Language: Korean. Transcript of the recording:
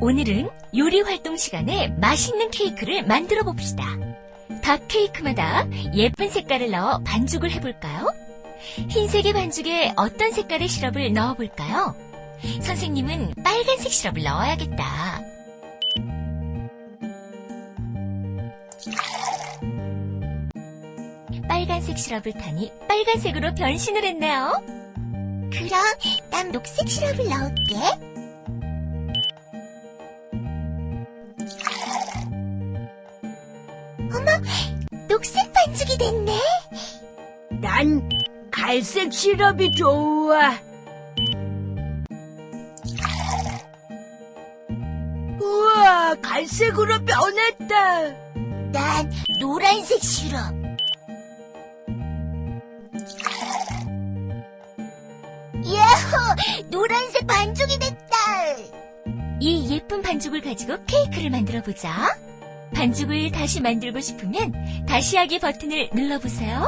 오늘은 요리 활동 시간에 맛있는 케이크를 만들어 봅시다. 각 케이크마다 예쁜 색깔을 넣어 반죽을 해볼까요? 흰색의 반죽에 어떤 색깔의 시럽을 넣어볼까요? 선생님은 빨간색 시럽을 넣어야겠다. 빨간색 시럽을 타니 빨간색으로 변신을 했네요. 그럼 난 녹색 시럽을 넣을게. 어머, 녹색 반죽이 됐네. 난 갈색 시럽이 좋아. 우와, 갈색으로 변했다. 난 노란색 시럽. 야호! 노란색 반죽이 됐다. 이 예쁜 반죽을 가지고 케이크를 만들어 보자. 반죽을 다시 만들고 싶으면 다시 하기 버튼을 눌러보세요.